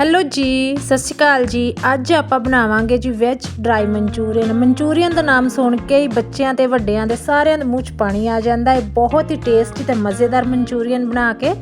Hello ਜੀ, ਸਤਿ ਸ਼੍ਰੀ ਅਕਾਲ ਜੀ। ਅੱਜ ਆਪਾਂ ਬਣਾਵਾਂਗੇ ਜੀ ਵੈਜ ਡਰਾਈ ਮਨਚੂਰੀਅਨ। ਮਨਚੂਰੀਅਨ ਦਾ ਨਾਮ ਸੁਣ ਕੇ ਹੀ ਬੱਚਿਆਂ ਤੇ ਵੱਡਿਆਂ ਦੇ ਸਾਰਿਆਂ ਦੇ ਮੂੰਹ 'ਚ ਪਾਣੀ ਆ ਜਾਂਦਾ ਹੈ। ਬਹੁਤ ਹੀ ਟੇਸਟੀ ਤੇ ਮਜ਼ੇਦਾਰ ਮਨਚੂਰੀਅਨ ਬਣਾ ਕੇ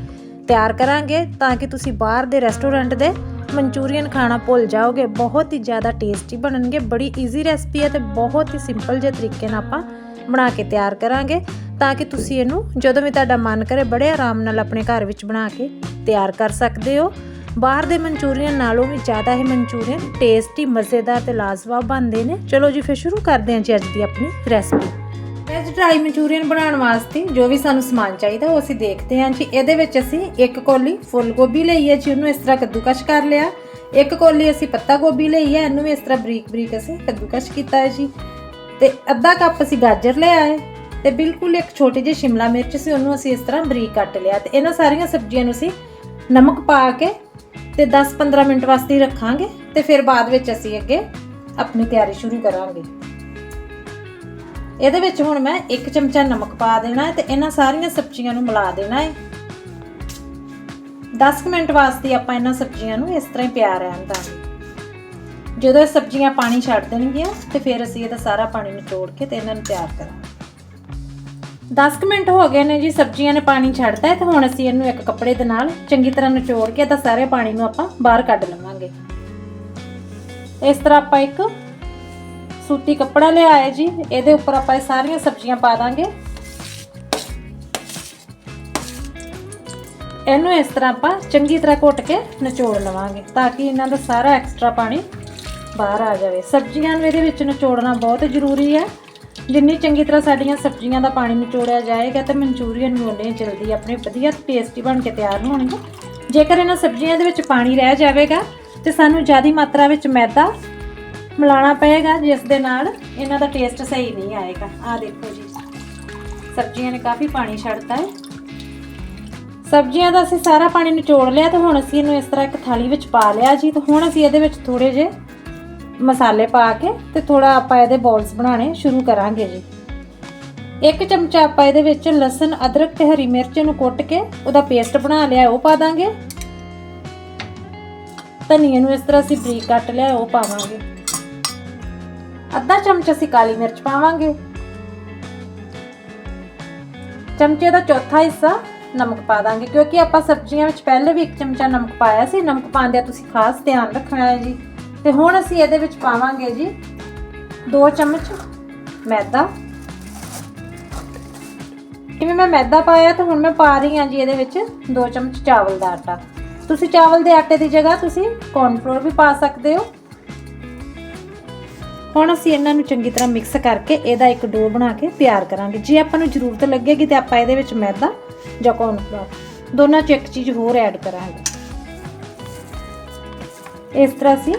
ਤਿਆਰ ਕਰਾਂਗੇ ਤਾਂ ਕਿ ਤੁਸੀਂ ਬਾਹਰ ਦੇ ਰੈਸਟੋਰੈਂਟ ਦੇ ਮਨਚੂਰੀਅਨ ਖਾਣਾ ਭੁੱਲ ਜਾਓਗੇ। ਬਹੁਤ ਹੀ ਜ਼ਿਆਦਾ ਟੇਸਟੀ ਬਣਨਗੇ। ਬੜੀ ਈਜ਼ੀ ਰੈਸਪੀ ਹੈ ਤੇ ਬਹੁਤ ਹੀ ਸਿੰਪਲ ਜਿਹੇ ਤਰੀਕੇ ਨਾਲ ਆਪਾਂ ਬਣਾ ਕੇ ਤਿਆਰ ਕਰਾਂਗੇ ਤਾਂ ਕਿ ਤੁਸੀਂ ਇਹਨੂੰ ਜਦੋਂ ਵੀ ਤੁਹਾਡਾ ਮਨ ਕਰੇ ਬੜੇ ਆਰਾਮ ਨਾਲ ਆਪਣੇ ਘਰ ਵਿੱਚ ਬਣਾ ਕੇ ਤਿਆਰ ਕਰ ਸਕਦੇ ਹੋ। ਬਾਹਰ ਦੇ ਮਨਚੂਰੀਅਨ ਨਾਲੋਂ ਵੀ ਜ਼ਿਆਦਾ ਇਹ ਮਨਚੂਰੀਅਨ ਟੇਸਟੀ, ਮਜ਼ੇਦਾਰ ਤੇ ਲਾਜਵਾਬ ਬਣਦੇ ਨੇ। ਚਲੋ ਜੀ, ਫਿਰ ਸ਼ੁਰੂ ਕਰਦੇ ਹਾਂ ਜੀ ਅੱਜ ਦੀ ਆਪਣੀ ਰੈਸਪੀ ਵੈਜ ਡਰਾਈ ਮਨਚੂਰੀਅਨ ਬਣਾਉਣ ਵਾਸਤੇ ਜੋ ਵੀ ਸਾਨੂੰ ਸਮਾਨ ਚਾਹੀਦਾ, ਉਹ ਅਸੀਂ ਦੇਖਦੇ ਹਾਂ ਜੀ। ਇਹਦੇ ਵਿੱਚ ਅਸੀਂ ਇੱਕ ਕੋਲੀ ਫੁੱਲ ਗੋਭੀ ਲਈ ਹੈ ਜੀ, ਉਹਨੂੰ ਇਸ ਤਰ੍ਹਾਂ ਕੱਦੂਕਸ਼ ਕਰ ਲਿਆ। ਇੱਕ ਕੋਲੀ ਅਸੀਂ ਪੱਤਾ ਗੋਭੀ ਲਈ ਹੈ, ਇਹਨੂੰ ਵੀ ਇਸ ਤਰ੍ਹਾਂ ਬਰੀਕ ਬਰੀਕ ਅਸੀਂ ਕੱਦੂਕਸ਼ ਕੀਤਾ ਹੈ ਜੀ। ਤੇ ਅੱਧਾ ਕੱਪ ਅਸੀਂ ਗਾਜਰ ਲਿਆ ਹੈ ਤੇ ਬਿਲਕੁਲ ਇੱਕ ਛੋਟੀ ਜਿਹੀ ਸ਼ਿਮਲਾ ਮਿਰਚ ਸੀ, ਉਹਨੂੰ ਅਸੀਂ ਇਸ ਤਰ੍ਹਾਂ ਬਰੀਕ ਕੱਟ ਲਿਆ। ਤੇ ਇਹਨਾਂ ਸਾਰੀਆਂ ਸਬਜ਼ੀਆਂ ਨੂੰ ਅਸੀਂ ਨਮਕ ਪਾ ਕੇ ਤੇ 10-15 ਮਿੰਟ ਵਾਸਤੇ ਹੀ ਰੱਖਾਂਗੇ ਤੇ ਫਿਰ ਬਾਅਦ ਵਿੱਚ ਅਸੀਂ ਅੱਗੇ ਆਪਣੀ ਤਿਆਰੀ ਸ਼ੁਰੂ ਕਰਾਂਗੇ। ਇਹਦੇ ਵਿੱਚ ਹੁਣ ਮੈਂ 1 ਚਮਚਾ ਨਮਕ ਪਾ ਦੇਣਾ ਹੈ ਤੇ ਇਹਨਾਂ ਸਾਰੀਆਂ ਸਬਜ਼ੀਆਂ ਨੂੰ ਮਿਲਾ ਦੇਣਾ ਹੈ। 10 ਮਿੰਟ ਵਾਸਤੇ ਆਪਾਂ ਇਹਨਾਂ ਸਬਜ਼ੀਆਂ ਨੂੰ ਇਸ ਤਰ੍ਹਾਂ ਹੀ ਪਿਆ ਰਹਿਣ ਦਾਂਗੇ। ਜਦੋਂ ਇਹ ਸਬਜ਼ੀਆਂ ਪਾਣੀ ਛੱਡ ਦੇਣਗੀਆਂ ਤੇ ਫਿਰ ਅਸੀਂ ਇਹਦਾ ਸਾਰਾ ਪਾਣੀ ਨਿਚੋੜ ਕੇ ਤੇ ਇਹਨਾਂ ਨੂੰ ਤਿਆਰ ਕਰਾਂਗੇ। 10 ਮਿੰਟ ਹੋ ਗਏ ਨੇ ਜੀ, ਸਬਜ਼ੀਆਂ ਨੇ ਪਾਣੀ ਛੱਡਤਾ ਹੈ ਤੇ ਹੁਣ ਅਸੀਂ ਇਹਨੂੰ ਇੱਕ ਕੱਪੜੇ ਦੇ ਨਾਲ ਚੰਗੀ ਤਰ੍ਹਾਂ ਨਿਚੋੜ ਕੇ ਇਹਦਾ ਸਾਰੇ ਪਾਣੀ ਨੂੰ ਆਪਾਂ ਬਾਹਰ ਕੱਢ ਲਵਾਂਗੇ। ਇਸ ਤਰ੍ਹਾਂ ਆਪਾਂ ਇੱਕ ਸੂਤੀ ਕੱਪੜਾ ਲਿਆ ਜੀ, ਇਹਦੇ ਉੱਪਰ ਆਪਾਂ ਇਹ ਸਾਰੀਆਂ ਸਬਜ਼ੀਆਂ ਪਾ ਦਾਂਗੇ। ਇਹਨੂੰ ਇਸ ਤਰ੍ਹਾਂ ਆਪਾਂ ਚੰਗੀ ਤਰ੍ਹਾਂ ਘੁੱਟ ਕੇ ਨਿਚੋੜ ਲਵਾਂਗੇ ਤਾਂ ਕਿ ਇਹਨਾਂ ਦਾ ਸਾਰਾ ਐਕਸਟਰਾ ਪਾਣੀ ਬਾਹਰ ਆ ਜਾਵੇ। ਸਬਜ਼ੀਆਂ ਨੂੰ ਇਹਦੇ ਵਿੱਚ ਨਿਚੋੜਨਾ ਬਹੁਤ ਜ਼ਰੂਰੀ ਹੈ। ਜਿੰਨੀ ਚੰਗੀ ਤਰ੍ਹਾਂ ਸਾਡੀਆਂ ਸਬਜ਼ੀਆਂ ਦਾ ਪਾਣੀ ਨਿਚੋੜਿਆ ਜਾਏਗਾ ਤਾਂ ਮਨਚੂਰੀਅਨ ਵੀ ਉਨੇ ਜਲਦੀ ਆਪਣੇ ਵਧੀਆ ਟੇਸਟੀ ਬਣ ਕੇ ਤਿਆਰ ਹੋਣਗੇ। ਜੇਕਰ ਇਹਨਾਂ ਸਬਜ਼ੀਆਂ ਦੇ ਵਿੱਚ ਪਾਣੀ ਰਹਿ ਜਾਵੇਗਾ ਤੇ ਸਾਨੂੰ ਜ਼ਿਆਦੀ ਮਾਤਰਾ ਵਿੱਚ ਮੈਦਾ ਮਿਲਾਉਣਾ ਪਏਗਾ, ਜਿਸ ਦੇ ਨਾਲ ਇਹਨਾਂ ਦਾ ਟੇਸਟ ਸਹੀ ਨਹੀਂ ਆਏਗਾ। ਆਹ ਦੇਖੋ ਜੀ। ਸਬਜ਼ੀਆਂ ਨੇ ਕਾਫੀ ਪਾਣੀ ਛੱਡਤਾ ਹੈ। ਸਬਜ਼ੀਆਂ ਦਾ ਅਸੀਂ ਸਾਰਾ ਪਾਣੀ ਨਿਚੋੜ ਲਿਆ ਤੇ ਹੁਣ ਅਸੀਂ ਇਹਨੂੰ ਇਸ ਤਰ੍ਹਾਂ ਇੱਕ ਥਾਲੀ ਵਿੱਚ ਪਾ ਲਿਆ ਜੀ ਤੇ ਹੁਣ ਅਸੀਂ ਇਹਦੇ ਵਿੱਚ ਥੋੜੇ ਜਿਹੇ ਮਸਾਲੇ ਪਾ ਕੇ ਤੇ ਥੋੜਾ ਆਪਾਂ ਇਹਦੇ ਬੋਲਸ ਬਣਾਉਣੇ ਸ਼ੁਰੂ ਕਰਾਂਗੇ ਜੀ। ਇੱਕ ਚਮਚਾ ਆਪਾਂ ਇਹਦੇ ਵਿੱਚ ਲਸਣ, ਅਦਰਕ ਤੇ ਹਰੀ ਮਿਰਚ ਨੂੰ ਕੁੱਟ ਕੇ ਉਹਦਾ ਪੇਸਟ ਬਣਾ ਲਿਆ, ਉਹ ਪਾ ਦਾਂਗੇ। ਧਨੀਏ ਨੂੰ ਇਸ ਤਰ੍ਹਾਂ ਅਸੀਂ ਬਰੀਕ ਕੱਟ ਲਿਆ, ਉਹ ਪਾਵਾਂਗੇ। ਅੱਧਾ ਚਮਚ ਅਸੀਂ ਕਾਲੀ ਮਿਰਚ ਪਾਵਾਂਗੇ। ਚਮਚੇ ਦਾ ਚੌਥਾ ਹਿੱਸਾ ਨਮਕ ਪਾ ਦਾਂਗੇ, ਕਿਉਂਕਿ ਆਪਾਂ ਸਬਜ਼ੀਆਂ ਵਿੱਚ ਪਹਿਲੇ ਵੀ ਇੱਕ ਚਮਚਾ ਨਮਕ ਪਾਇਆ ਸੀ, ਨਮਕ ਪਾਉਂਦਿਆਂ ਤੁਸੀਂ ਖਾਸ ਧਿਆਨ ਰੱਖਣਾ ਹੈ ਜੀ। ਤੇ ਹੁਣ ਅਸੀਂ ਇਹਦੇ ਵਿੱਚ ਪਾਵਾਂਗੇ ਜੀ 2 ਚਮਚ ਮੈਦਾ। ਜਿਵੇਂ ਮੈਂ ਮੈਦਾ ਪਾਇਆ ਤਾਂ ਹੁਣ ਮੈਂ ਪਾ ਰਹੀ ਹਾਂ ਜੀ ਇਹਦੇ ਵਿੱਚ 2 ਚਮਚ ਚਾਵਲ ਦਾ ਆਟਾ। ਤੁਸੀਂ ਚਾਵਲ ਦੇ ਆਟੇ ਦੀ ਜਗ੍ਹਾ ਤੁਸੀਂ ਕੌਰਨਫਲੋਰ ਵੀ ਪਾ ਸਕਦੇ ਹੋ। ਹੁਣ ਅਸੀਂ ਇਹਨਾਂ ਨੂੰ ਚੰਗੀ ਤਰ੍ਹਾਂ ਮਿਕਸ ਕਰਕੇ ਇਹਦਾ ਇੱਕ ਡੋ ਬਣਾ ਕੇ ਤਿਆਰ ਕਰਾਂਗੇ। ਜੇ ਆਪਾਂ ਨੂੰ ਜ਼ਰੂਰਤ ਲੱਗੇਗੀ ਤੇ ਆਪਾਂ ਇਹਦੇ ਵਿੱਚ ਮੈਦਾ ਜਾਂ ਕੌਰਨਫਲੋਰ ਦੋਨਾਂ ਚ ਇੱਕ ਚੀਜ਼ ਹੋਰ ਐਡ ਕਰਾਂਗੇ। ਇਸ ਤਰ੍ਹਾਂ ਅਸੀਂ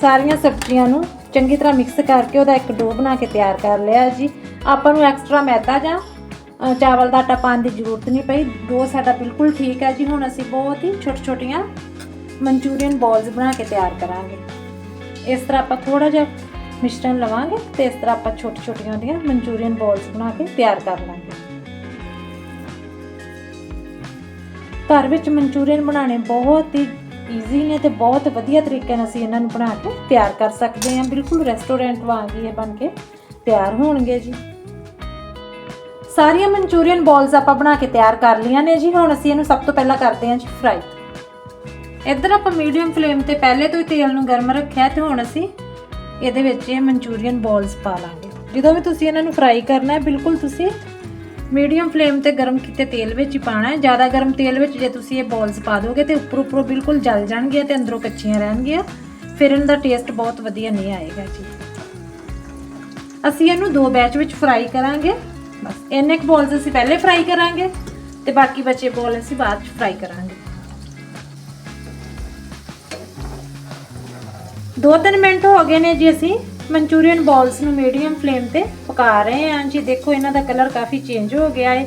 ਸਾਰੀਆਂ ਸਬਜ਼ੀਆਂ ਨੂੰ ਚੰਗੀ ਤਰ੍ਹਾਂ ਮਿਕਸ ਕਰਕੇ ਉਹਦਾ ਇੱਕ ਡੋ ਬਣਾ ਕੇ ਤਿਆਰ ਕਰ ਲਿਆ ਜੀ। ਆਪਾਂ ਨੂੰ ਐਕਸਟਰਾ ਮੈਦਾ ਜਾਂ ਚਾਵਲ ਦਾ ਆਟਾ ਪਾਉਣ ਦੀ ਜ਼ਰੂਰਤ ਨਹੀਂ ਪਈ। ਡੋ ਸਾਡਾ ਬਿਲਕੁਲ ਠੀਕ ਹੈ ਜੀ। ਹੁਣ ਅਸੀਂ ਬਹੁਤ ਹੀ ਛੋਟੇ ਛੋਟੀਆਂ ਮਨਚੂਰੀਅਨ ਬੋਲਸ ਬਣਾ ਕੇ ਤਿਆਰ ਕਰਾਂਗੇ। ਇਸ ਤਰ੍ਹਾਂ ਆਪਾਂ ਥੋੜਾ ਜਿਹਾ ਮਿਸ਼ਰਣ ਲਵਾਂਗੇ ਤੇ ਇਸ ਤਰ੍ਹਾਂ ਆਪਾਂ ਛੋਟੀ ਛੋਟੀਆਂ ਦੀਆਂ ਮਨਚੂਰੀਅਨ ਬੋਲਸ ਬਣਾ ਕੇ ਤਿਆਰ ਕਰ ਲਾਂਗੇ। ਘਰ ਵਿੱਚ ਮਨਚੂਰੀਅਨ ਬਣਾਉਣੇ ਬਹੁਤ ਹੀ ਈਜ਼ੀ ਨੇ ਤੇ ਬਹੁਤ ਵਧੀਆ ਤਰੀਕੇ ਨਾਲ ਅਸੀਂ ਇਹਨਾਂ ਨੂੰ ਬਣਾ ਕੇ ਤਿਆਰ ਕਰ ਸਕਦੇ ਹਾਂ। ਬਿਲਕੁਲ ਰੈਸਟੋਰੈਂਟ ਵਾਂਗ ਹੀ ਇਹ ਬਣ ਕੇ ਤਿਆਰ ਹੋਣਗੇ ਜੀ। ਸਾਰੀਆਂ ਮਨਚੂਰੀਅਨ ਬਾਲਸ ਆਪਾਂ ਬਣਾ ਕੇ ਤਿਆਰ ਕਰ ਲਈਆਂ ਨੇ ਜੀ। ਹੁਣ ਅਸੀਂ ਇਹਨੂੰ ਸਭ ਤੋਂ ਪਹਿਲਾਂ ਕਰਦੇ ਹਾਂ ਜੀ ਫਰਾਈ ਇੱਧਰ ਆਪਾਂ ਮੀਡੀਅਮ ਫਲੇਮ ਤੇ ਪਹਿਲੇ ਤੋਂ ਹੀ ਤੇਲ ਨੂੰ ਗਰਮ ਰੱਖਿਆ ਤੇ ਹੁਣ ਅਸੀਂ ਇਹਦੇ ਵਿੱਚ ਇਹ ਮਨਚੂਰੀਅਨ ਬਾਲਸ ਪਾ ਲਾਂਗੇ। ਜਦੋਂ ਵੀ ਤੁਸੀਂ ਇਹਨਾਂ ਨੂੰ ਫਰਾਈ ਕਰਨਾ ਹੈ, ਬਿਲਕੁਲ ਤੁਸੀਂ ਮੀਡੀਅਮ ਫਲੇਮ ਤੇ ਗਰਮ ਕੀਤੇ ਤੇਲ ਵਿੱਚ ਹੀ ਪਾਣਾ ਹੈ। ਜ਼ਿਆਦਾ ਗਰਮ ਤੇਲ ਵਿੱਚ ਜੇ ਤੁਸੀਂ ਇਹ ਬਾਲਸ ਪਾ ਦੋਗੇ ਤੇ ਉੱਪਰੋਂ ਉੱਪਰੋਂ ਬਿਲਕੁਲ ਜਲ ਜਾਣਗੀਆਂ ਤੇ ਅੰਦਰੋਂ ਕੱਚੀਆਂ ਰਹਿਣਗੀਆਂ। ਫਿਰ ਇਹਨਾਂ ਦਾ ਟੇਸਟ ਬਹੁਤ ਵਧੀਆ ਨਹੀਂ ਆਏਗਾ ਜੀ। ਅਸੀਂ ਇਹਨੂੰ ਦੋ ਬੈਚ ਵਿੱਚ ਫਰਾਈ ਕਰਾਂਗੇ। ਬਸ, ਇੰਨੇ ਕੁ ਬਾਲਸ ਅਸੀਂ ਪਹਿਲੇ ਫਰਾਈ ਕਰਾਂਗੇ ਤੇ ਬਾਕੀ ਬਚੇ ਬੋਲ ਅਸੀਂ ਬਾਅਦ ਚ ਫਰਾਈ ਕਰਾਂਗੇ। ਦੋ ਤਿੰਨ ਮਿੰਟ ਹੋ ਗਏ ਨੇ ਜੀ ਅਸੀਂ। ਮਨਚੂਰੀਅਨ ਬਾਲਸ ਨੂੰ ਮੀਡੀਅਮ ਫਲੇਮ ਤੇ ਪਕਾ ਰਹੇ ਹਾਂ ਜੀ। ਦੇਖੋ, ਇਹਨਾਂ ਦਾ ਕਲਰ ਕਾਫੀ ਚੇਂਜ ਹੋ ਗਿਆ ਹੈ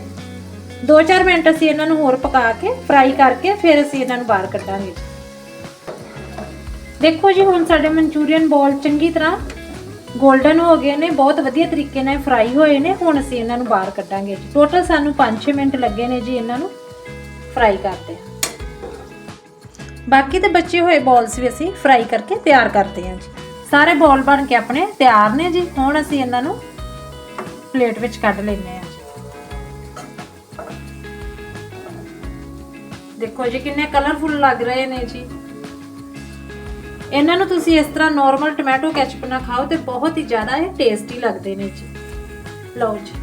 2-4 ਮਿੰਟ ਅਸੀਂ ਇਹਨਾਂ ਨੂੰ ਹੋਰ ਪਕਾ ਕੇ ਫਰਾਈ ਕਰਕੇ ਫਿਰ ਅਸੀਂ ਇਹਨਾਂ ਨੂੰ ਬਾਹਰ ਕੱਢਾਂਗੇ ਦੇਖੋ ਜੀ, ਹੁਣ ਸਾਡੇ ਮਨਚੂਰੀਅਨ ਬਾਲ ਚੰਗੀ ਤਰ੍ਹਾਂ 골ਡਨ ਹੋ ਗਏ ਨੇ, ਬਹੁਤ ਵਧੀਆ ਤਰੀਕੇ ਨਾਲ ਫਰਾਈ ਹੋਏ ਨੇ। ਹੁਣ ਅਸੀਂ ਇਹਨਾਂ ਨੂੰ ਬਾਹਰ ਕੱਢਾਂਗੇ ਜੀ। ਟੋਟਲ ਸਾਨੂੰ 5-6 ਮਿੰਟ ਲੱਗੇ ਨੇ ਜੀ ਇਹਨਾਂ ਨੂੰ ਫਰਾਈ ਕਰਦੇ ਬਾਕੀ ਤੇ ਬਚੇ ਹੋਏ ਬਾਲਸ ਵੀ ਅਸੀਂ ਫਰਾਈ ਕਰਕੇ ਤਿਆਰ ਕਰਦੇ ਹਾਂ ਜੀ। ਸਾਰੇ ਬੋਲ ਬਣ ਕੇ ਆਪਣੇ ਤਿਆਰ ਨੇ ਜੀ। ਹੁਣ ਅਸੀਂ ਇਹਨਾਂ ਨੂੰ ਪਲੇਟ ਵਿੱਚ ਕੱਢ ਲੈਂਦੇ ਹਾਂ ਦੇਖੋ ਜੀ, ਕਿੰਨੇ ਕਲਰਫੁਲ ਲੱਗ ਰਹੇ ਨੇ ਜੀ। ਇਹਨਾਂ ਨੂੰ ਤੁਸੀਂ ਇਸ ਤਰ੍ਹਾਂ ਨਾਰਮਲ ਟੋਮੈਟੋ ਕੈਚਪ ਨਾਲ ਖਾਓ ਤੇ ਬਹੁਤ ਹੀ ਜ਼ਿਆਦਾ ਇਹ ਟੇਸਟੀ ਲੱਗਦੇ ਨੇ ਜੀ। ਲਓ ਜੀ,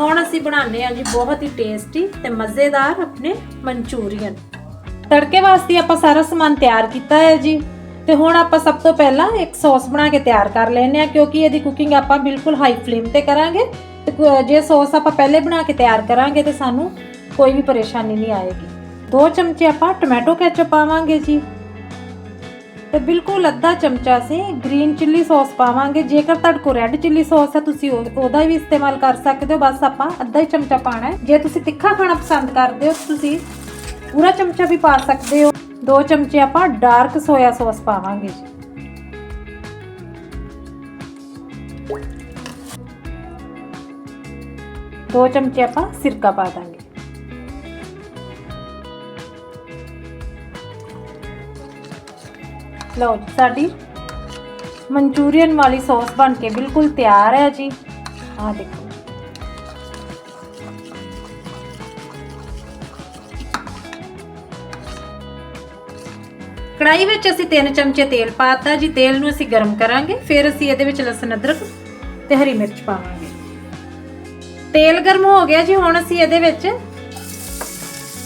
ਹੁਣ ਅਸੀਂ ਬਣਾਉਂਦੇ ਆ ਜੀ ਬਹੁਤ ਹੀ ਟੇਸਟੀ ਤੇ ਮਜ਼ੇਦਾਰ ਆਪਣੇ ਮਨਚੂਰੀਅਨ। ਤੜਕੇ ਵਾਸਤੇ ਆਪਾਂ ਸਾਰਾ ਸਮਾਨ ਤਿਆਰ ਕੀਤਾ ਹੈ ਜੀ। ਤੇ ਹੁਣ ਆਪਾਂ ਸਭ ਤੋਂ ਪਹਿਲਾਂ ਇੱਕ ਸੌਸ ਬਣਾ ਕੇ ਤਿਆਰ ਕਰ ਲੈਨੇ ਆ ਕਿਉਂਕਿ ਇਹਦੀ ਕੁਕਿੰਗ ਆਪਾਂ ਬਿਲਕੁਲ ਹਾਈ ਫਲੇਮ ਤੇ ਕਰਾਂਗੇ। ਤੇ ਜੇ ਸੌਸ ਆਪਾਂ ਪਹਿਲੇ ਬਣਾ ਕੇ ਤਿਆਰ ਕਰਾਂਗੇ ਤੇ ਸਾਨੂੰ ਕੋਈ ਵੀ ਪਰੇਸ਼ਾਨੀ ਨਹੀਂ ਆਏਗੀ। ਦੋ ਚਮਚੇ ਆਪਾਂ ਟੋਮੈਟੋ ਕੈਚਪ ਪਾਵਾਂਗੇ ਜੀ। ਤੇ ਬਿਲਕੁਲ ਅੱਧਾ ਚਮਚਾ ਅਸੀਂ ਗ੍ਰੀਨ ਚਿੱਲੀ ਸੌਸ ਪਾਵਾਂਗੇ। ਜੇਕਰ ਤੁਹਾਡੇ ਕੋਲ ਰੈੱਡ ਚਿੱਲੀ ਸੌਸ ਹੈ, ਤੁਸੀਂ ਉਹਦਾ ਵੀ ਇਸਤੇਮਾਲ ਕਰ ਸਕਦੇ ਹੋ। ਬਸ ਆਪਾਂ ਅੱਧਾ ਹੀ ਚਮਚਾ ਪਾਣਾ ਹੈ। ਜੇ ਤੁਸੀਂ ਤਿੱਖਾ ਖਾਣਾ ਪਸੰਦ ਕਰਦੇ ਹੋ, ਤੁਸੀਂ ਪੂਰਾ ਚਮਚਾ ਵੀ ਪਾ ਸਕਦੇ ਹੋ। ਦੋ ਚਮਚੇ ਆਪਾਂ ਡਾਰਕ ਸੋਇਆ ਸੌਸ ਪਾਵਾਂਗੇ ਜੀ। ਦੋ ਚਮਚੇ ਆਪਾਂ ਸਿਰਕਾ ਪਾ ਦਾਂਗੇ। ਲਓ ਜੀ, ਸਾਡੀ ਮਨਚੂਰੀਅਨ ਵਾਲੀ ਸੌਸ ਬਣ ਕੇ ਬਿਲਕੁਲ ਤਿਆਰ ਹੈ ਜੀ। ਆਹ ਦੇਖੋ। ਕੜਾਈ ਵਿੱਚ ਅਸੀਂ 3 ਚਮਚੇ ਤੇਲ ਪਾਤਾ ਜੀ। ਤੇਲ ਨੂੰ ਅਸੀਂ ਗਰਮ ਕਰਾਂਗੇ, ਫਿਰ ਅਸੀਂ ਇਹਦੇ ਵਿੱਚ ਲਸਣ, ਅਦਰਕ ਤੇ ਹਰੀ ਮਿਰਚ ਪਾਵਾਂਗੇ। ਤੇਲ ਗਰਮ ਹੋ ਗਿਆ ਜੀ, ਹੁਣ ਅਸੀਂ ਇਹਦੇ ਵਿੱਚ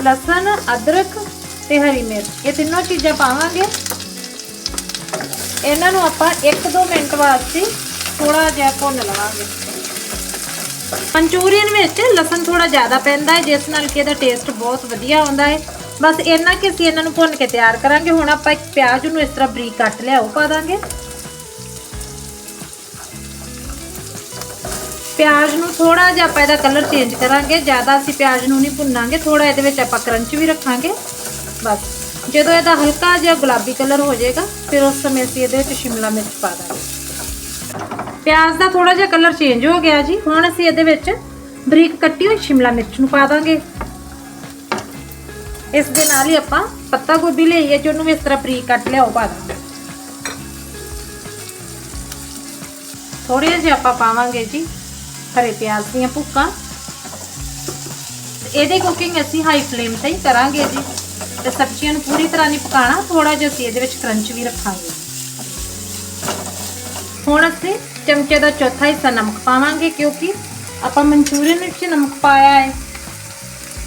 ਲਸਣ, ਅਦਰਕ ਤੇ ਹਰੀ ਮਿਰਚ। ਇਹ ਤਿੰਨੋਂ ਚੀਜ਼ਾਂ ਪਾਵਾਂਗੇ। ਇਹਨਾਂ ਨੂੰ ਆਪਾਂ 1-2 ਮਿੰਟ ਵਾਸਤੇ ਥੋੜਾ ਜਿਹਾ ਭੁੰਨ ਲਵਾਂਗੇ। ਮਨਚੂਰੀਅਨ ਵਿੱਚ ਲਸਣ ਥੋੜਾ ਜ਼ਿਆਦਾ ਪੈਂਦਾ ਹੈ, ਜਿਸ ਨਾਲ ਕਿ ਇਹਦਾ ਟੇਸਟ ਬਹੁਤ ਵਧੀਆ ਆਉਂਦਾ ਹੈ। ਬਸ ਇੰਨਾ ਕਿ ਅਸੀਂ ਇਹਨਾਂ ਨੂੰ ਭੁੰਨ ਕੇ ਤਿਆਰ ਕਰਾਂਗੇ। ਹੁਣ ਆਪਾਂ ਇੱਕ ਪਿਆਜ਼ ਨੂੰ ਇਸ ਤਰ੍ਹਾਂ ਬਰੀਕ ਕੱਟ ਲਿਆ ਉਹ ਪਾ ਦਾਂਗੇ। ਪਿਆਜ਼ ਨੂੰ ਥੋੜਾ ਜਿਹਾ ਆਪਾਂ ਇਹਦਾ ਕਲਰ ਚੇਂਜ ਕਰਾਂਗੇ। ਜ਼ਿਆਦਾ ਅਸੀਂ ਪਿਆਜ਼ ਨੂੰ ਨਹੀਂ ਭੁੰਨਾਂਗੇ ਥੋੜਾ ਇਹਦੇ ਵਿੱਚ ਆਪਾਂ ਕਰੰਚ ਵੀ ਰੱਖਾਂਗੇ। ਬਸ, ਜਦੋਂ ਇਹਦਾ ਹਲਕਾ ਜਿਹਾ ਗੁਲਾਬੀ ਕਲਰ ਹੋ ਜਾਏਗਾ, ਫਿਰ ਉਸ ਸਮੇਂ ਅਸੀਂ ਇਹਦੇ ਵਿੱਚ ਸ਼ਿਮਲਾ ਮਿਰਚ ਪਾ ਦਾਂਗੇ। ਪਿਆਜ਼ ਦਾ ਥੋੜਾ ਜਿਹਾ ਕਲਰ ਚੇਂਜ ਹੋ ਗਿਆ ਜੀ। ਹੁਣ ਅਸੀਂ ਇਹਦੇ ਵਿੱਚ ਬਰੀਕ ਕੱਟੀ ਹੋਈ ਸ਼ਿਮਲਾ ਮਿਰਚ ਨੂੰ ਪਾ ਦਾਂਗੇ। ਇਸ ਦੇ ਨਾਲ ਹੀ ਆਪਾਂ ਪੱਤਾ ਗੋਭੀ ਲਈ ਜੋ ਉਹਨੂੰ ਇਸ ਤਰ੍ਹਾਂ ਬਰੀਕ ਕੱਟ ਲਿਆ ਪਾ ਦਾਂਗੇ ਥੋੜੇ ਜਿਹੇ ਆਪਾਂ ਪਾਵਾਂਗੇ ਜੀ ਹਰੇ ਪਿਆਜ਼ ਦੀਆਂ ਭੁੱਕਾਂ। ਇਹਦੀ ਕੁਕਿੰਗ ਅਸੀਂ ਹਾਈ ਫਲੇਮ ਤੇ ਹੀ ਕਰਾਂਗੇ ਜੀ। ਤੇ ਸਬਜ਼ੀਆਂ ਨੂੰ ਪੂਰੀ ਤਰ੍ਹਾਂ ਨਹੀਂ ਪਕਾਣਾ ਥੋੜਾ ਜਿਹਾ ਅਸੀਂ ਇਹਦੇ ਵਿੱਚ ਕਰੰਚ ਵੀ ਰੱਖਾਂਗੇ। ਹੁਣ ਅਸੀਂ ਚਮਚੇ ਦਾ ਚੌਥਾ ਹਿੱਸਾ ਨਮਕ ਪਾਵਾਂਗੇ, ਕਿਉਂਕਿ ਆਪਾਂ ਮਨਚੂਰੀਅਨ ਵਿੱਚ ਨਮਕ ਪਾਇਆ ਹੈ।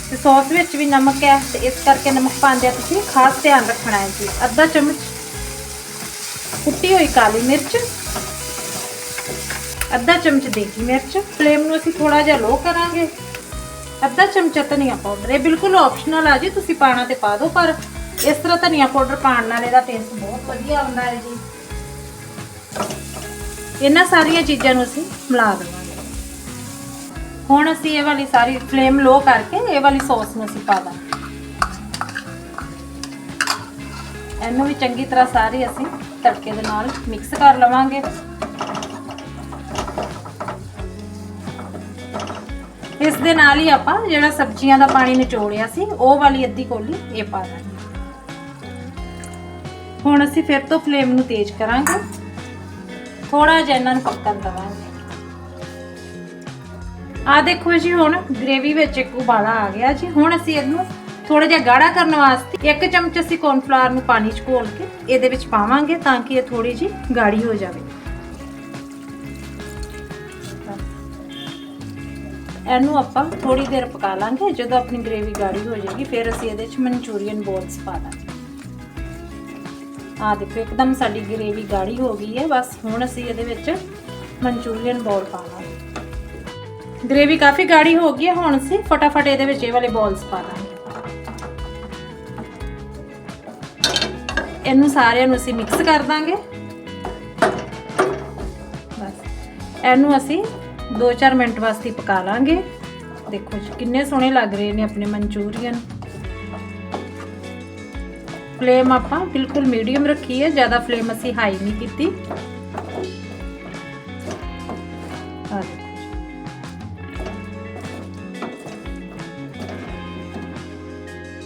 ਤੇ ਸੌਸ ਵਿੱਚ ਵੀ ਨਮਕ ਹੈ ਤੇ ਇਸ ਕਰਕੇ ਨਮਕ ਪਾਉਂਦੇ ਆ ਤੁਸੀਂ, ਖਾਸ ਧਿਆਨ ਰੱਖਣਾ ਹੈ ਜੀ। ਅੱਧਾ ਚਮਚ ਕੁੱਟੀ ਹੋਈ ਕਾਲੀ ਮਿਰਚ, ਅੱਧਾ ਚਮਚ ਦੇਗੀ ਮਿਰਚ। ਫਲੇਮ ਨੂੰ ਅਸੀਂ ਥੋੜਾ ਜਿਹਾ ਲੋ ਕਰਾਂਗੇ। ਅੱਧਾ ਚਮਚਾ ਧਨੀਆ ਪਾਊਡਰ, ਇਹ ਬਿਲਕੁਲ ਆਪਸ਼ਨਲ ਆ ਜੀ, ਤੁਸੀਂ ਪਾਣਾ ਤੇ ਪਾ ਦਿਓ, ਪਰ ਇਸ ਤਰ੍ਹਾਂ ਧਨੀਆ ਪਾਊਡਰ ਪਾਉਣ ਨਾਲ ਇਹਦਾ ਟੇਸਟ ਬਹੁਤ ਵਧੀਆ ਆਉਂਦਾ ਹੈ ਜੀ। ਇਹਨਾਂ ਸਾਰੀਆਂ ਚੀਜ਼ਾਂ ਨੂੰ ਅਸੀਂ ਮਿਲਾ ਦੇਵਾਂਗੇ। ਹੁਣ ਅਸੀਂ ਇਹ ਵਾਲੀ ਸਾਰੀ ਫਲੇਮ ਲੋ ਕਰਕੇ ਇਹ ਵਾਲੀ ਸੌਸ ਨੂੰ ਅਸੀਂ ਪਾ ਦਾਂਗੇ। ਇਹਨੂੰ ਵੀ ਚੰਗੀ ਤਰ੍ਹਾਂ ਸਾਰੀ ਅਸੀਂ ਤੜਕੇ ਦੇ ਨਾਲ ਮਿਕਸ ਕਰ ਲਵਾਂਗੇ। ਇਸ ਦੇ ਨਾਲ ਹੀ ਆਪਾਂ ਜਿਹੜਾ ਸਬਜ਼ੀਆਂ ਦਾ ਪਾਣੀ ਨਿਚੋੜਿਆ ਸੀ, ਉਹ ਵਾਲੀ ਅੱਧੀ ਕੋਲੀ ਇਹ ਪਾ ਦਾਂਗੇ। ਹੁਣ ਅਸੀਂ ਫਿਰ ਤੋਂ ਫਲੇਮ ਨੂੰ ਤੇਜ਼ ਕਰਾਂਗੇ। ਥੋੜਾ ਜਿਹਾ ਇਹਨਾਂ ਨੂੰ ਪੱਕਣ ਦਵਾਂਗੇ। ਆ ਦੇਖੋ ਜੀ, ਹੁਣ ਗ੍ਰੇਵੀ ਵਿੱਚ ਇੱਕ ਉਬਾਲਾ ਆ ਗਿਆ ਜੀ। ਹੁਣ ਅਸੀਂ ਇਹਨੂੰ ਥੋੜਾ ਜਿਹਾ ਗਾੜਾ ਕਰਨ ਵਾਸਤੇ ਇੱਕ ਚਮਚ ਅਸੀਂ ਕੌਰਨਫਲਾਵਰ ਨੂੰ ਪਾਣੀ 'ਚ ਘੋਲ ਕੇ ਇਹਦੇ ਵਿੱਚ ਪਾਵਾਂਗੇ ਤਾਂ ਕਿ ਇਹ ਥੋੜੀ ਜੀ ਗਾੜੀ ਹੋ ਜਾਵੇ। ਇਹਨੂੰ ਆਪਾਂ ਥੋੜੀ ਦੇਰ ਪਕਾ ਲਾਂਗੇ। ਜਦੋਂ ਆਪਣੀ ਗ੍ਰੇਵੀ ਗਾੜੀ ਹੋ ਜਾਏਗੀ, ਫਿਰ ਅਸੀਂ ਇਹਦੇ 'ਚ ਮਨਚੂਰੀਅਨ ਬੋਲਸ ਪਾ ਦਾਂਗੇ। ਆ ਦੇਖੋ, ਇੱਕਦਮ ਸਾਡੀ ਗ੍ਰੇਵੀ ਗਾੜੀ ਹੋ ਗਈ ਹੈ। ਬਸ ਹੁਣ ਅਸੀਂ ਇਹਦੇ ਵਿੱਚ ਮਨਚੂਰੀਅਨ ਬੋਲ ਪਾ ਲਾਂਗੇ ਗ੍ਰੇਵੀ ਕਾਫੀ ਗਾੜੀ ਹੋ ਗਈ ਹੈ, ਹੁਣ ਅਸੀਂ ਫਟਾਫਟ ਇਹਦੇ ਵਿੱਚ ਇਹ ਵਾਲੇ ਬੋਲਸ ਪਾ ਦਾਂਗੇ। ਇਹਨੂੰ ਸਾਰਿਆਂ ਨੂੰ ਅਸੀਂ ਮਿਕਸ ਕਰ ਦਾਂਗੇ। ਬਸ। ਇਹਨੂੰ ਅਸੀਂ 2-4 ਮਿੰਟ ਵਾਸਤੇ ਪਕਾ ਲਾਂਗੇ। ਦੇਖੋ ਜੀ, ਕਿੰਨੇ ਸੋਹਣੇ ਲੱਗ ਰਹੇ ਨੇ ਆਪਣੇ ਮਨਚੂਰੀਅਨ। ਫਲੇਮ ਆਪਾਂ ਬਿਲਕੁਲ ਮੀਡੀਅਮ ਰੱਖੀ ਹੈ, ਜ਼ਿਆਦਾ ਫਲੇਮ ਅਸੀਂ ਹਾਈ ਨਹੀਂ ਕੀਤੀ।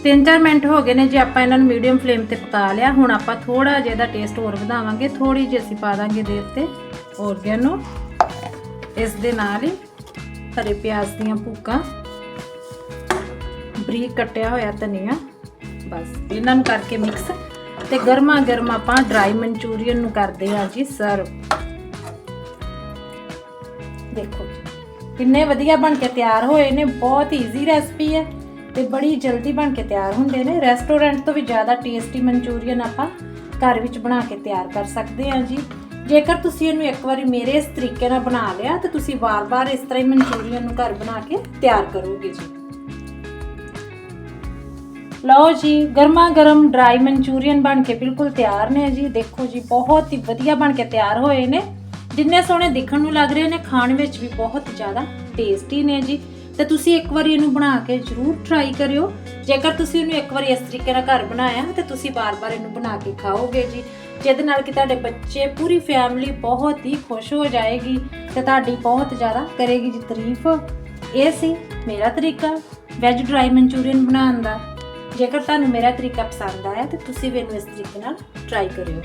3-4 ਮਿੰਟ ਹੋ ਗਏ ਨੇ ਜੇ ਆਪਾਂ ਇਹਨਾਂ ਨੂੰ ਮੀਡੀਅਮ ਫਲੇਮ ਤੇ ਪਕਾ ਲਿਆ, ਹੁਣ ਆਪਾਂ ਥੋੜਾ ਜਿਹਾ ਇਹਦਾ ਟੇਸਟ ਹੋਰ ਵਧਾਵਾਂਗੇ ਥੋੜੀ ਜਿਹੀ ਅਸੀਂ ਪਾ ਦਾਂਗੇ ਦੇ ਉੱਤੇ ਔਰਗੈਨੋ ਇਸ ਦੇ ਨਾਲ ਹੀ ਹਰੇ ਪਿਆਜ਼ ਦੀਆਂ ਭੁੱਕਾਂ, ਬਰੀਕ ਕੱਟਿਆ ਹੋਇਆ ਧਨੀਆ, ਬਸ ਇਹਨਾਂ ਨੂੰ ਕਰਕੇ ਮਿਕਸ ਤੇ ਗਰਮਾ ਗਰਮ ਆਪਾਂ ਡਰਾਈ ਮਨਚੂਰੀਅਨ ਨੂੰ ਕਰਦੇ ਹਾਂ ਜੀ ਸਰਵ ਦੇਖੋ ਕਿੰਨੇ ਵਧੀਆ ਬਣ ਕੇ ਤਿਆਰ ਹੋਏ ਨੇ, ਬਹੁਤ ਈਜ਼ੀ ਰੈਸਪੀ ਹੈ। ਤੇ ਬੜੀ ਜਲਦੀ ਬਣ ਕੇ ਤਿਆਰ ਹੁੰਦੇ ਨੇ। ਰੈਸਟੋਰੈਂਟ ਤੋਂ ਵੀ ਜ਼ਿਆਦਾ ਟੇਸਟੀ ਮਨਚੂਰੀਅਨ ਆਪਾਂ ਘਰ ਵਿੱਚ ਬਣਾ ਕੇ ਤਿਆਰ ਕਰ ਸਕਦੇ ਹਾਂ ਜੀ। ਜੇਕਰ ਤੁਸੀਂ ਇਹਨੂੰ ਇੱਕ ਵਾਰੀ ਮੇਰੇ ਇਸ ਤਰੀਕੇ ਨਾਲ ਬਣਾ ਲਿਆ, ਤਾਂ ਤੁਸੀਂ ਵਾਰ-ਵਾਰ ਇਸ ਤਰ੍ਹਾਂ ਹੀ ਮਨਚੂਰੀਅਨ ਨੂੰ ਘਰ ਬਣਾ ਕੇ ਤਿਆਰ ਕਰੋਗੇ ਜੀ। ਲਓ ਜੀ ਗਰਮਾ ਗਰਮ ਡਰਾਈ ਮਨਚੂਰੀਅਨ ਬਣ ਕੇ ਬਿਲਕੁਲ ਤਿਆਰ ਨੇ ਜੀ। ਦੇਖੋ ਜੀ, ਬਹੁਤ ਹੀ ਵਧੀਆ ਬਣ ਕੇ ਤਿਆਰ ਹੋਏ ਨੇ। ਜਿੰਨੇ ਸੋਹਣੇ ਦਿਖਣ ਨੂੰ ਲੱਗ ਰਹੇ ਨੇ, ਖਾਣ ਵਿੱਚ ਵੀ ਬਹੁਤ ਜ਼ਿਆਦਾ ਟੇਸਟੀ ਨੇ ਜੀ। ਤੇ ਤੁਸੀਂ ਇੱਕ ਵਾਰੀ ਇਹਨੂੰ ਬਣਾ ਕੇ ਜ਼ਰੂਰ ਟਰਾਈ ਕਰਿਓ। ਜੇਕਰ ਤੁਸੀਂ ਇਹਨੂੰ ਇੱਕ ਵਾਰੀ ਇਸ ਤਰੀਕੇ ਨਾਲ ਘਰ ਬਣਾਇਆ ਤੇ ਤੁਸੀਂ ਬਾਰ-ਬਾਰ ਇਹਨੂੰ ਬਣਾ ਕੇ ਖਾਓਗੇ ਜੀ। ਜਿਹਦੇ ਨਾਲ ਕਿ ਤੁਹਾਡੇ ਬੱਚੇ, ਪੂਰੀ ਫੈਮਿਲੀ ਬਹੁਤ ਹੀ ਖੁਸ਼ ਹੋ ਜਾਏਗੀ ਤੇ ਤੁਹਾਡੀ ਬਹੁਤ ਜ਼ਿਆਦਾ ਕਰੇਗੀ ਜੀ ਤਾਰੀਫ। ਇਹ ਸੀ ਮੇਰਾ ਤਰੀਕਾ ਵੈਜ ਡਰਾਈ ਮਨਚੂਰੀਅਨ ਬਣਾਉਣ ਦਾ। ਜੇਕਰ ਤੁਹਾਨੂੰ ਮੇਰਾ ਤਰੀਕਾ ਪਸੰਦ ਆਇਆ, ਤੇ ਤੁਸੀਂ ਵੀ ਇਹਨੂੰ ਇਸ ਤਰੀਕੇ ਨਾਲ ਟਰਾਈ ਕਰਿਓ।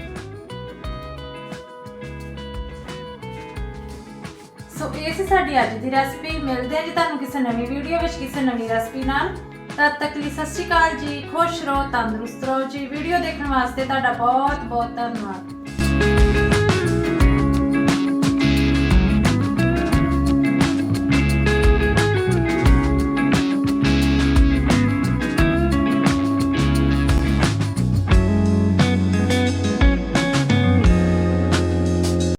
ਸੋ ਇਹ ਸੀ ਸਾਡੀ ਅੱਜ ਦੀ ਰੈਸਪੀ ਮਿਲਦੇ ਹਾਂ ਜੀ ਤੁਹਾਨੂੰ ਕਿਸੇ ਨਵੀਂ ਵੀਡੀਓ ਵਿੱਚ, ਕਿਸੇ ਨਵੀਂ ਰੈਸਪੀ ਨਾਲ। ਤਦ ਤੱਕ ਲਈ ਸਤਿ ਸ਼੍ਰੀ ਅਕਾਲ ਜੀ, ਖੁਸ਼ ਰਹੋ, ਤੰਦਰੁਸਤ ਰਹੋ ਜੀ। ਵੀਡੀਓ ਦੇਖਣ ਵਾਸਤੇ ਤੁਹਾਡਾ ਬਹੁਤ ਬਹੁਤ ਧੰਨਵਾਦ।